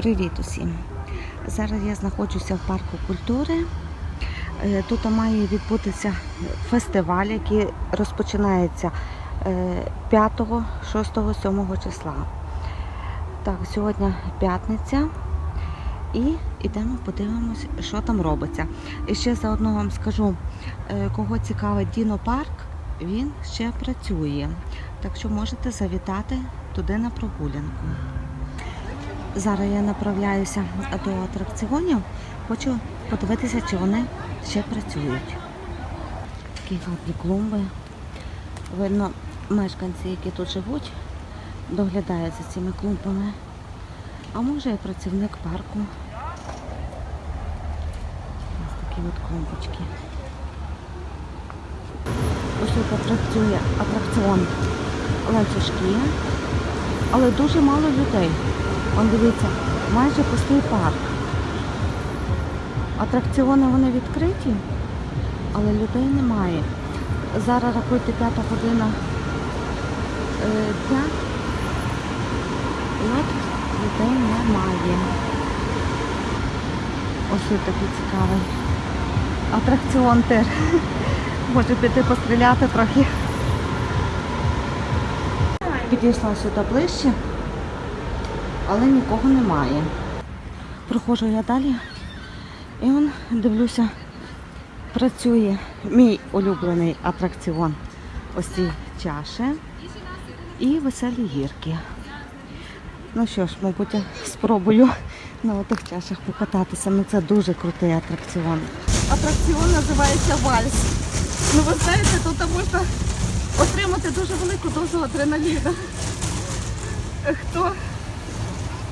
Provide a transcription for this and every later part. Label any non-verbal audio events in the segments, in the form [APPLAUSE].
Привіт усім! Зараз я знаходжуся в парку культури. Е, Тут має відбутися фестиваль, який розпочинається е, 5, 6, 7 числа. Так, сьогодні п'ятниця. І йдемо подивимось, що там робиться. І ще заодно вам скажу, е, кого цікавить Дінопарк, він ще працює. Так що можете завітати туди на прогулянку. Зараз я направляюся до атракціонів. Хочу подивитися, чи вони ще працюють. Такі гарні клумби. Видно, мешканці, які тут живуть, доглядають за цими клумбами. А може і працівник парку. Ось такі от клумбочки. Ось тут працює атракціон ланцюжки, але дуже мало людей. Он дивіться, майже пустий парк. Атракціони вони відкриті, але людей немає. Зараз рахуйте п'ята година е, дня. От людей немає. Ось тут такий цікавий. Атракціон теж. [LAUGHS] Може піти постріляти трохи. Підійшла сюди ближче але нікого немає. Проходжу я далі і он дивлюся, працює мій улюблений атракціон. Ось ці чаші і веселі гірки. Ну що ж, мабуть, я спробую на отих чашах покататися. Ну це дуже крутий атракціон. Атракціон називається вальс. Ну ви знаєте, тут можна отримати дуже велику дозу адреналіну. Хто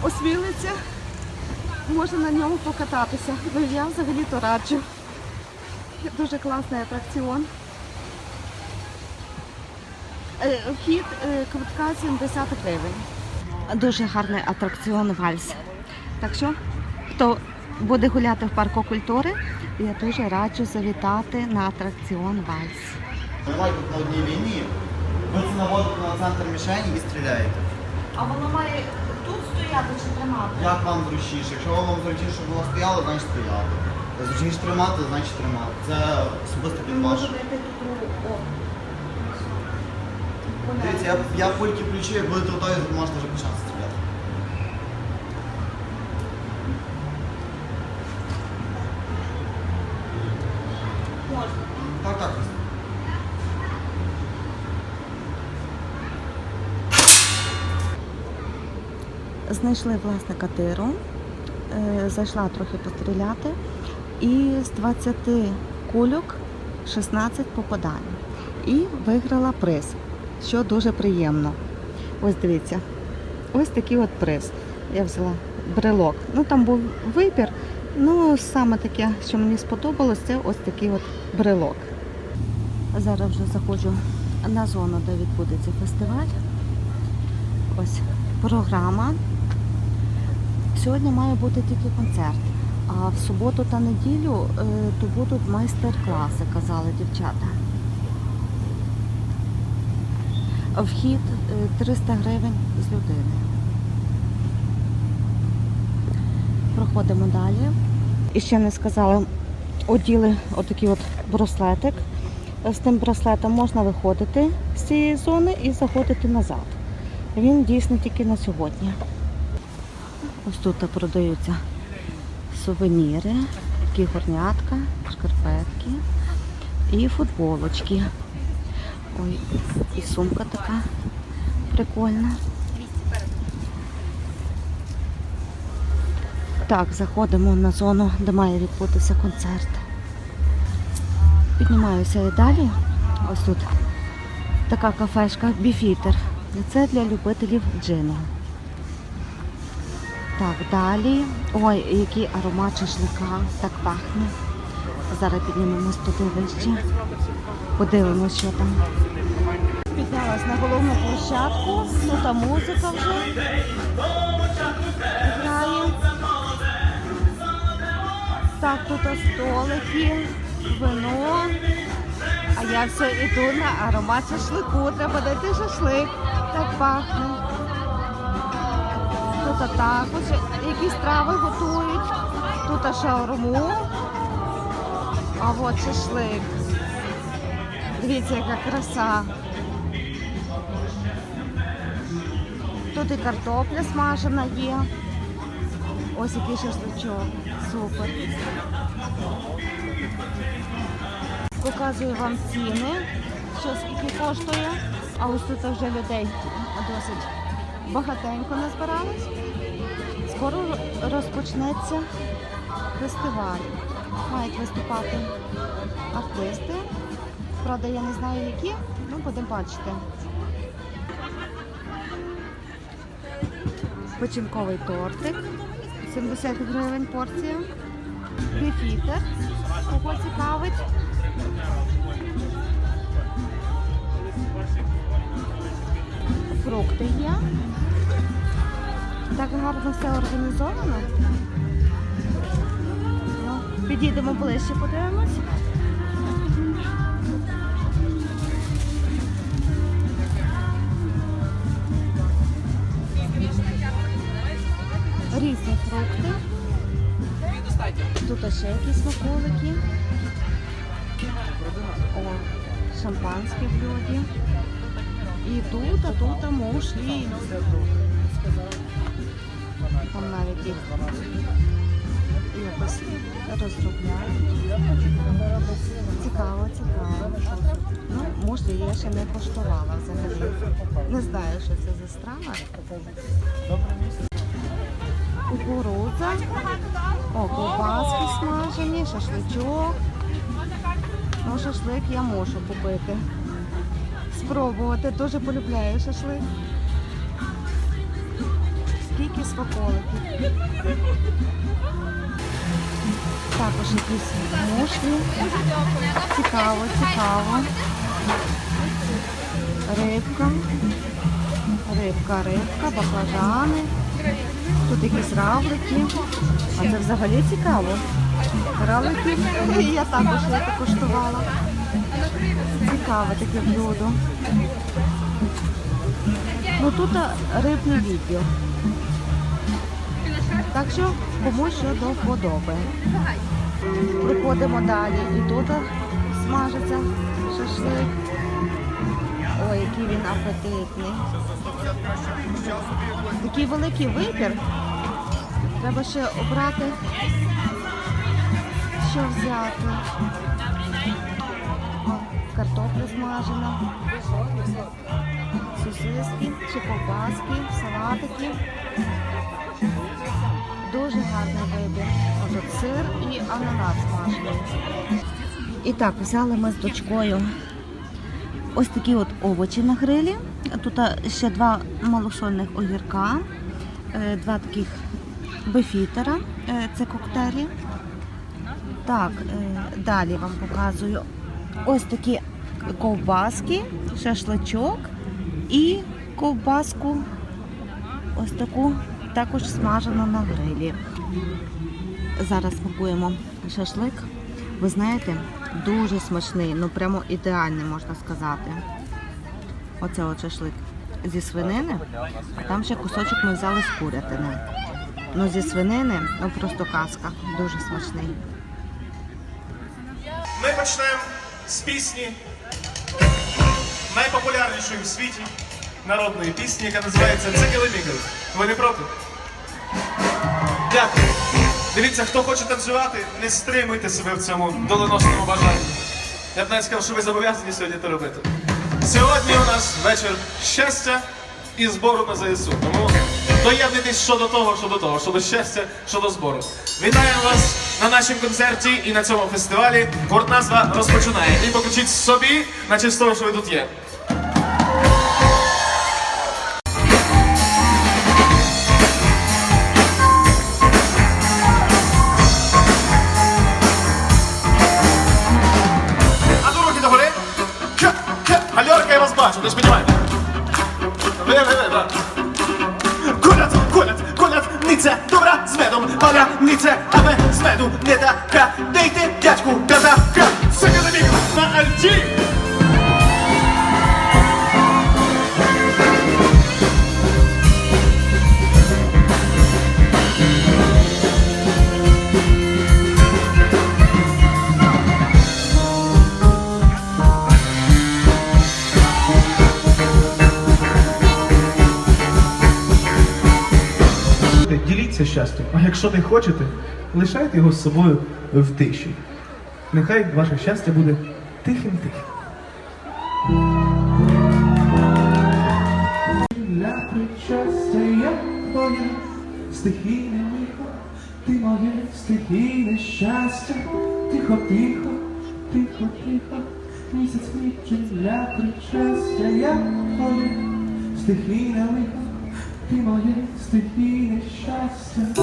осмілиться, може на ньому покататися. Ну я взагалі-то раджу. Дуже класний атракціон. Е, Вхід е, квитка 70 гривень. Дуже гарний атракціон вальс. Так що, хто буде гуляти в парку культури, я дуже раджу завітати на атракціон вальс. Давай тут на одній лінії. Ви це наводите на центр мішені і стріляєте. А воно має стояти чи тримати? Як вам зручніше? Якщо вам зручніше, щоб воно стояло, значить стояти. Зручніше тримати, значить тримати. Це особисто під ваш. Дивіться, я, я пульки включу, як будете готові, ви можете вже почати стріляти. Можна. Так, так. Знайшли власника тиру, е, зайшла трохи постріляти, і з 20 кульок 16 попадань. І виграла приз, що дуже приємно. Ось дивіться, ось такий от приз. Я взяла брелок. Ну там був вибір. Ну, саме таке, що мені сподобалось, це ось такий от брелок. Зараз вже заходжу на зону, де відбудеться фестиваль. Ось програма. Сьогодні має бути тільки концерт. А в суботу та неділю е, то будуть майстер-класи, казали дівчата. Вхід е, 300 гривень з людини. Проходимо далі. І ще не сказали, оділи отакий от браслетик. З тим браслетом можна виходити з цієї зони і заходити назад. Він дійсно тільки на сьогодні. Ось тут продаються сувеніри, такі горнятка, шкарпетки і футболочки. Ой, і сумка така прикольна. Так, заходимо на зону, де має відбутися концерт. Піднімаюся і далі. Ось тут така кафешка біфітер. Це для любителів джину. Так, далі. Ой, який аромат шашлика. Так пахне. Зараз піднімемось туди вище. Подивимось, що там. Піднялась на головну площадку. Тут музика вже грає. Так, тут столики, вино. А я все йду на аромат шашлику. Треба знайти шашлик. Так пахне. Тут також якісь страви готують. Тут шаурму. А от шашлик. Дивіться, яка краса. Тут і картопля смажена є. Ось який шашличок. Супер. Показую вам ціни, що скільки коштує. А ось тут вже людей досить багатенько назбиралось. Скоро розпочнеться фестиваль. Мають виступати артисти. Правда, я не знаю які, ну будемо бачити. Печінковий тортик. 70 гривень порція. Біфітер. Кого цікавить. Фрукти є. Так гарно все організовано. Ну, підійдемо ближче, подивимось. Різні фрукти. Тут ще якісь смаколики. О, шампанське в льоді. І тут, а тут а мушлі. Там навіть їх якось розробляють. Цікаво, цікаво. Ну, мушлі я ще не коштувала взагалі. Не знаю, що це за страва. Кукурудза. О, ковбаски смажені, шашличок. Ну, шашлик я можу купити. Спробувати. Дуже полюбляю шашлик. Скільки смаколиків. Також якісь мушлі. Цікаво, цікаво. Рибка. Рибка, рибка, баклажани. Тут якісь равлики. А це взагалі цікаво. Равлики я також це коштувала. Цікаве таке блюдо. Ну тут а, рибний відділ. Так що комусь що до вподоби. Проходимо далі. І тут смажиться шашлик. Ой, який він апетитний. Такий великий вибір. Треба ще обрати, що взяти. О, картопля смажена, сосиски чи ковбаски, салатики. Дуже гарний вибір. От сир і ананас смажений. І так, взяли ми з дочкою ось такі от овочі на грилі. Тут ще два малосольних огірка, е, два таких бефітера, е, це коктейлі. Так, е, далі вам показую ось такі ковбаски, шашличок і ковбаску ось таку також смажену на грилі. Зараз смакуємо шашлик. Ви знаєте, дуже смачний, ну прямо ідеальний, можна сказати. Оце от шашлик зі свинини, а там ще кусочок ми взяли з курятини. Ну зі свинини, ну просто казка, дуже смачний. Ми почнемо з пісні найпопулярнішої в світі народної пісні, яка називається Цикелемігel. Ви не проти? Дякую. Дивіться, хто хоче танцювати, не стримуйте себе в цьому доленосному бажанні. Я б навіть сказав, що ви зобов'язані сьогодні це робити. Сьогодні у нас вечір щастя і збору на ЗСУ. Тому доєднуйтесь що до того, що до того, що до щастя, що до збору. Вітаємо вас на нашому концерті і на цьому фестивалі. Гурт назва розпочинає. І покажіть собі, наче з того, що ви тут є. Masz, nie śpiewaj. Wiem, wiem, Kulac, kulac, kulac, nice, dobra, z medą, palja, nice, a we z medu, а якщо не хочете, лишайте його з собою в тиші. Нехай ваше щастя буде тихим-тихим. Для причастя я твоє стихійне лихо, ти моє стихійне щастя, тихо, тихо, тихо, тихо, місяць свічить для причастя я твоє стихійне лихо, ти моє стихійне щастя.